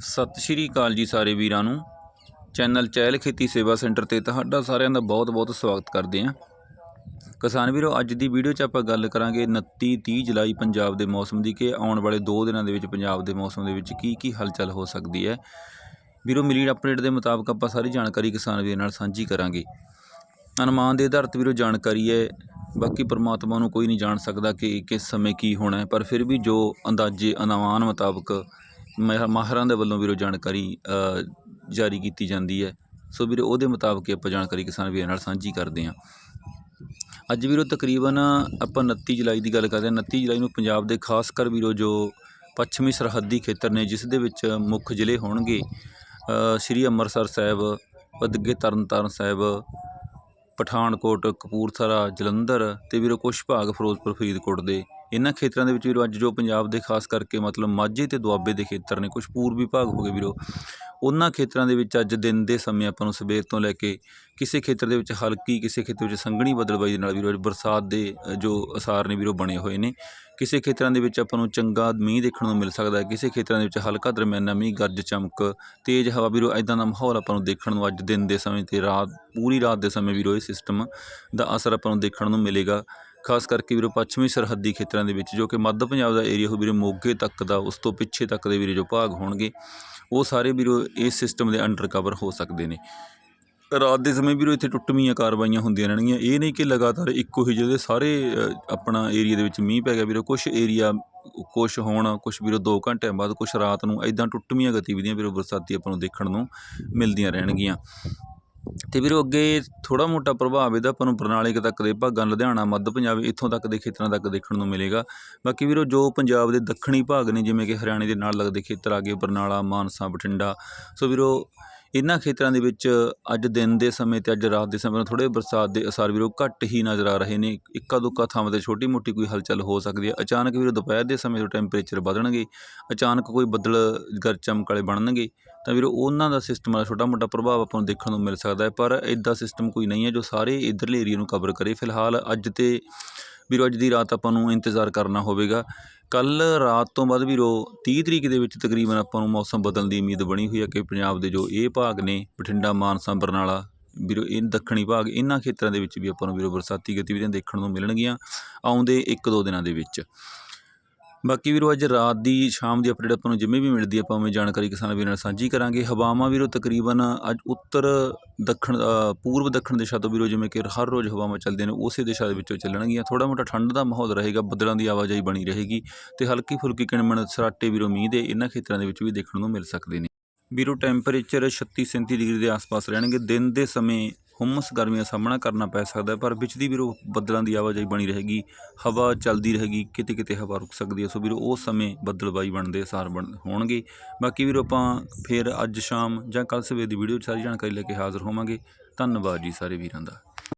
ਸਤਿ ਸ਼੍ਰੀ ਅਕਾਲ ਜੀ ਸਾਰੇ ਵੀਰਾਂ ਨੂੰ। ਚੈਨਲ ਚਹਿਲ ਖੇਤੀ ਸੇਵਾ ਸੈਂਟਰ ਤੇ ਤੁਹਾਡਾ ਸਾਰਿਆਂ ਦਾ ਬਹੁਤ-ਬਹੁਤ ਸਵਾਗਤ ਕਰਦੇ ਹਾਂ। ਕਿਸਾਨ ਵੀਰੋ, ਅੱਜ ਦੀ ਵੀਡੀਓ 'ਚ ਆਪਾਂ ਗੱਲ ਕਰਾਂਗੇ 29 30 ਜੁਲਾਈ ਪੰਜਾਬ ਦੇ ਮੌਸਮ ਦੀ ਕਿ ਆਉਣ ਵਾਲੇ 2 ਦਿਨਾਂ ਦੇ ਵਿੱਚ ਪੰਜਾਬ ਦੇ ਮੌਸਮ ਦੇ ਵਿੱਚ ਕੀ ਕੀ ਹਲਚਲ ਹੋ ਸਕਦੀ ਹੈ। ਵੀਰੋ, ਮਿਲੀ ਅਪਡੇਟ ਦੇ ਮੁਤਾਬਕ ਆਪਾਂ ਸਾਰੀ ਜਾਣਕਾਰੀ ਕਿਸਾਨ ਵੀਰ ਨਾਲ ਸਾਂਝੀ ਕਰਾਂਗੇ। ਅਨੁਮਾਨ ਦੇ ਆਧਾਰ ਤੇ ਵੀਰੋ, ਜਾਣਕਾਰੀ ਹੈ। ਬਾਕੀ ਪਰਮਾਤਮਾ ਨੂੰ ਕੋਈ ਨਹੀਂ ਜਾਣ ਸਕਦਾ ਕਿ ਕਿਸ ਸਮੇਂ ਕੀ ਹੋਣਾ ਹੈ, ਪਰ ਫਿਰ ਵੀ ਜੋ ਅੰਦਾਜ਼ੇ ਅਨੁਮਾਨ ਮੁਤਾਬਕ ਮਾਹਿਰ- ਮਾਹਿਰਾਂ ਦੇ ਵੱਲੋਂ ਵੀਰੋ ਜਾਣਕਾਰੀ ਜਾਰੀ ਕੀਤੀ ਜਾਂਦੀ ਹੈ। ਸੋ ਵੀਰੋ, ਉਹਦੇ ਮੁਤਾਬਕ ਆਪਾਂ ਜਾਣਕਾਰੀ ਕਿਸਾਨ ਵੀਰਾਂ ਨਾਲ ਸਾਂਝੀ ਕਰਦੇ ਹਾਂ। ਅੱਜ ਵੀਰੋ ਤਕਰੀਬਨ ਆਪਾਂ 29 ਜੁਲਾਈ ਦੀ ਗੱਲ ਕਰਦੇ ਹਾਂ। 29 ਜੁਲਾਈ ਨੂੰ ਪੰਜਾਬ ਦੇ ਖਾਸ ਕਰ ਵੀਰੋ ਜੋ ਪੱਛਮੀ ਸਰਹੱਦੀ ਖੇਤਰ ਨੇ, ਜਿਸ ਦੇ ਵਿੱਚ ਮੁੱਖ ਜ਼ਿਲ੍ਹੇ ਹੋਣਗੇ ਸ਼੍ਰੀ ਅੰਮ੍ਰਿਤਸਰ ਸਾਹਿਬ ਅੱਗੇ ਤਰਨਤਾਰਨ ਸਾਹਿਬ, ਪਠਾਨਕੋਟ, ਕਪੂਰਥਲਾ, ਜਲੰਧਰ ਤੇ ਵੀਰੋ ਕੁਛ ਭਾਗ ਫਿਰੋਜ਼ਪੁਰ, ਫਰੀਦਕੋਟ ਦੇ ਇਹਨਾਂ ਖੇਤਰਾਂ ਦੇ ਵਿੱਚ ਵੀਰੋ, ਅੱਜ ਜੋ ਪੰਜਾਬ ਦੇ ਖਾਸ ਕਰਕੇ ਮਤਲਬ ਮਾਝੇ ਅਤੇ ਦੁਆਬੇ ਦੇ ਖੇਤਰ ਨੇ, ਕੁਛ ਪੂਰਬੀ ਭਾਗ ਹੋ ਗਏ ਵੀਰੋ, ਉਹਨਾਂ ਖੇਤਰਾਂ ਦੇ ਵਿੱਚ ਅੱਜ ਦਿਨ ਦੇ ਸਮੇਂ ਆਪਾਂ ਨੂੰ ਸਵੇਰ ਤੋਂ ਲੈ ਕੇ ਕਿਸੇ ਖੇਤਰ ਦੇ ਵਿੱਚ ਹਲਕੀ, ਕਿਸੇ ਖੇਤਰ ਵਿੱਚ ਸੰਘਣੀ ਬੱਦਲਬਾਈ ਦੇ ਨਾਲ ਵੀਰੋ, ਅੱਜ ਬਰਸਾਤ ਦੇ ਜੋ ਅਸਾਰ ਨੇ ਵੀਰੋ ਬਣੇ ਹੋਏ ਨੇ, ਕਿਸੇ ਖੇਤਰਾਂ ਦੇ ਵਿੱਚ ਆਪਾਂ ਨੂੰ ਚੰਗਾ ਮੀਂਹ ਦੇਖਣ ਨੂੰ ਮਿਲ ਸਕਦਾ ਹੈ, ਕਿਸੇ ਖੇਤਰਾਂ ਦੇ ਵਿੱਚ ਹਲਕਾ ਦਰਮਿਆਨਾ ਮੀਂਹ, ਗਰਜ, ਚਮਕ, ਤੇਜ਼ ਹਵਾ, ਵੀਰੋ ਐਦਾਂ ਦਾ ਮਾਹੌਲ ਆਪਾਂ ਨੂੰ ਦੇਖਣ ਨੂੰ ਅੱਜ ਦਿਨ ਦੇ ਸਮੇਂ ਤੇ ਰਾਤ, ਪੂਰੀ ਰਾਤ ਦੇ ਸਮੇਂ ਵੀਰੋ, ਇਹ ਸਿਸਟਮ ਦਾ ਅਸਰ ਆਪਾਂ ਨੂੰ ਦੇਖਣ ਨੂੰ ਮਿਲੇਗਾ। ਖਾਸ ਕਰਕੇ ਵੀਰੋ ਪੱਛਮੀ ਸਰਹੱਦੀ ਖੇਤਰਾਂ ਦੇ ਵਿੱਚ ਜੋ ਕਿ ਮੱਧ ਪੰਜਾਬ ਦਾ ਏਰੀਆ ਹੋ ਵੀਰੋ ਮੋਗੇ ਤੱਕ ਦਾ, ਉਸ ਤੋਂ ਪਿੱਛੇ ਤੱਕ ਦੇ ਵੀਰੇ ਜੋ ਭਾਗ ਹੋਣਗੇ, ਉਹ ਸਾਰੇ ਵੀਰੋ ਇਸ ਸਿਸਟਮ ਦੇ ਅੰਡਰ ਕਵਰ ਹੋ ਸਕਦੇ ਨੇ। ਰਾਤ ਦੇ ਸਮੇਂ ਵੀਰੋ ਇੱਥੇ ਟੁੱਟਵੀਆਂ ਕਾਰਵਾਈਆਂ ਹੁੰਦੀਆਂ ਰਹਿਣਗੀਆਂ। ਇਹ ਨਹੀਂ ਕਿ ਲਗਾਤਾਰ ਇੱਕੋ ਹੀ ਜਿਹੜੇ ਸਾਰੇ ਆਪਣਾ ਏਰੀਆ ਦੇ ਵਿੱਚ ਮੀਂਹ ਪੈ ਗਿਆ ਵੀਰੋ। ਕੁਝ ਏਰੀਆ ਕੁਝ ਹੋਣ ਕੁਝ ਵੀਰੋ 2 ਘੰਟਿਆਂ ਬਾਅਦ ਕੁਝ ਰਾਤ ਨੂੰ ਐਦਾਂ ਟੁੱਟਵੀਆਂ ਗਤੀਵਿਧੀਆਂ ਵੀਰੋ ਬਰਸਾਤੀ ਆਪਾਂ ਨੂੰ ਦੇਖਣ ਨੂੰ ਮਿਲਦੀਆਂ ਰਹਿਣਗੀਆਂ। ਅਤੇ ਵੀਰੋ, ਅੱਗੇ ਥੋੜ੍ਹਾ ਮੋਟਾ ਪ੍ਰਭਾਵ ਇਹਦਾ ਆਪਾਂ ਨੂੰ ਬਰਨਾਲੇ ਕੁ ਤੱਕ ਦੇ ਭਾਗਾਂ, ਲੁਧਿਆਣਾ, ਮੱਧ ਪੰਜਾਬ, ਇੱਥੋਂ ਤੱਕ ਦੇ ਖੇਤਰਾਂ ਤੱਕ ਦੇਖਣ ਨੂੰ ਮਿਲੇਗਾ। ਬਾਕੀ ਵੀਰੋ, ਜੋ ਪੰਜਾਬ ਦੇ ਦੱਖਣੀ ਭਾਗ ਨੇ, ਜਿਵੇਂ ਕਿ ਹਰਿਆਣੇ ਦੇ ਨਾਲ ਲੱਗਦੇ ਖੇਤਰ ਆ ਗਏ, ਬਰਨਾਲਾ, ਮਾਨਸਾ, ਬਠਿੰਡਾ। ਸੋ ਵੀਰੋ ਇਹਨਾਂ ਖੇਤਰਾਂ ਦੇ ਵਿੱਚ ਅੱਜ ਦਿਨ ਦੇ ਸਮੇਂ ਅਤੇ ਅੱਜ ਰਾਤ ਦੇ ਸਮੇਂ ਥੋੜੇ ਬਰਸਾਤ ਦੇ ਅਸਰ ਵੀਰੋ ਘੱਟ ਹੀ ਨਜ਼ਰ ਆ ਰਹੇ ਨੇ। ਇੱਕਾ ਦੁੱਕਾ ਥਾਵਾਂ ਤੇ ਛੋਟੀ ਮੋਟੀ ਕੋਈ ਹਲਚਲ ਹੋ ਸਕਦੀ ਹੈ। ਅਚਾਨਕ ਵੀਰੋ ਦੁਪਹਿਰ ਦੇ ਸਮੇਂ ਤੋਂ ਟੈਂਪਰੇਚਰ ਵਧਣਗੇ, ਅਚਾਨਕ ਕੋਈ ਬੱਦਲ ਗਰਜ ਚਮਕ ਵਾਲੇ ਬਣਨਗੇ, ਤਾਂ ਵੀਰੋ ਉਹਨਾਂ ਦਾ ਸਿਸਟਮ ਦਾ ਛੋਟਾ ਮੋਟਾ ਪ੍ਰਭਾਵ ਆਪਾਂ ਨੂੰ ਦੇਖਣ ਨੂੰ ਮਿਲ ਸਕਦਾ ਹੈ। ਪਰ ਇੱਦਾਂ ਸਿਸਟਮ ਕੋਈ ਨਹੀਂ ਹੈ ਜੋ ਸਾਰੇ ਇੱਧਰਲੇ ਏਰੀਏ ਨੂੰ ਕਵਰ ਕਰੇ। ਫਿਲਹਾਲ ਅੱਜ ਤੇ ਵੀਰੋ ਅੱਜ ਦੀ ਰਾਤ ਆਪਾਂ ਨੂੰ ਇੰਤਜ਼ਾਰ ਕਰਨਾ ਹੋਵੇਗਾ। ਕੱਲ੍ਹ ਰਾਤ ਤੋਂ ਬਾਅਦ ਵੀਰੋ ਤੀਹ ਤਰੀਕ ਦੇ ਵਿੱਚ ਤਕਰੀਬਨ ਆਪਾਂ ਨੂੰ ਮੌਸਮ ਬਦਲਣ ਦੀ ਉਮੀਦ ਬਣੀ ਹੋਈ ਹੈ ਕਿ ਪੰਜਾਬ ਦੇ ਜੋ ਇਹ ਭਾਗ ਨੇ, ਬਠਿੰਡਾ, ਮਾਨਸਾ, ਬਰਨਾਲਾ ਵੀਰੋ ਇਹ ਦੱਖਣੀ ਭਾਗ ਇਹਨਾਂ ਖੇਤਰਾਂ ਦੇ ਵਿੱਚ ਵੀ ਆਪਾਂ ਨੂੰ ਵੀਰੋ ਬਰਸਾਤੀ ਗਤੀਵਿਧੀਆਂ ਦੇਖਣ ਨੂੰ ਮਿਲਣਗੀਆਂ ਆਉਂਦੇ 1-2 ਦਿਨਾਂ ਦੇ ਵਿੱਚ। ਬਾਕੀ ਵੀਰੋ, ਅੱਜ ਰਾਤ ਦੀ ਸ਼ਾਮ ਦੀ ਅਪਡੇਟ ਆਪਾਂ ਨੂੰ ਜਿਵੇਂ ਵੀ ਮਿਲਦੀ ਹੈ ਆਪਾਂ ਉਵੇਂ ਜਾਣਕਾਰੀ ਕਿਸਾਨ ਵੀਰਾਂ ਨਾਲ ਸਾਂਝੀ ਕਰਾਂਗੇ। ਹਵਾਵਾਂ ਵੀਰੋ, ਤਕਰੀਬਨ ਅੱਜ ਉੱਤਰ ਦੱਖਣ ਪੂਰਬ ਦੱਖਣ ਦਿਸ਼ਾ ਤੋਂ ਵੀਰੋ, ਜਿਵੇਂ ਕਿ ਹਰ ਰੋਜ਼ ਹਵਾਵਾਂ ਚੱਲਦੀਆਂ ਨੇ, ਉਸੇ ਦਿਸ਼ਾ ਦੇ ਵਿੱਚੋਂ ਚੱਲਣਗੀਆਂ। ਥੋੜਾ ਮੋਟਾ ਠੰਡ ਦਾ ਮਾਹੌਲ ਰਹੇਗਾ, ਬੱਦਲਾਂ ਦੀ ਆਵਾਜਾਈ ਬਣੀ ਰਹੇਗੀ ਤੇ ਹਲਕੀ ਫੁਲਕੀ ਕਿਣਮਣ ਸਰਾਟੇ ਵੀਰੋ ਮੀਂਹ ਦੇ ਇਹਨਾਂ ਖੇਤਰਾਂ ਦੇ ਵਿੱਚ ਵੀ ਦੇਖਣ ਨੂੰ ਮਿਲ ਸਕਦੇ ਨੇ। ਵੀਰੋ ਟੈਂਪਰੇਚਰ 36 37 ਡਿਗਰੀ ਦੇ ਆਸ-ਪਾਸ ਰਹਿਣਗੇ। ਦਿਨ ਦੇ ਸਮੇਂ ਹੁੰਮਸ ਗਰਮੀ ਦਾ ਸਾਹਮਣਾ ਕਰਨਾ ਪੈ ਸਕਦਾ ਪਰ ਵਿੱਚ ਦੀ ਵੀਰੋ ਬੱਦਲਾਂ ਦੀ ਆਵਾਜਾਈ ਬਣੀ ਰਹੇਗੀ, ਹਵਾ ਚੱਲਦੀ ਰਹੇਗੀ, ਕਿਤੇ ਕਿਤੇ ਹਵਾ ਰੁਕ ਸਕਦੀ ਹੈ। ਸੋ ਵੀਰੋ, ਉਸ ਸਮੇਂ ਬੱਦਲਬਾਈ ਬਣਦੇ ਅਸਾਰ ਬਣ ਹੋਣਗੇ। ਬਾਕੀ ਵੀਰੋ, ਆਪਾਂ ਫਿਰ ਅੱਜ ਸ਼ਾਮ ਜਾਂ ਕੱਲ ਸਵੇਰ ਦੀ ਵੀਡੀਓ 'ਚ ਸਾਰੀ ਜਾਣਕਾਰੀ ਲੈ ਕੇ ਹਾਜ਼ਰ ਹੋਵਾਂਗੇ। ਧੰਨਵਾਦ ਜੀ ਸਾਰੇ ਵੀਰਾਂ ਦਾ।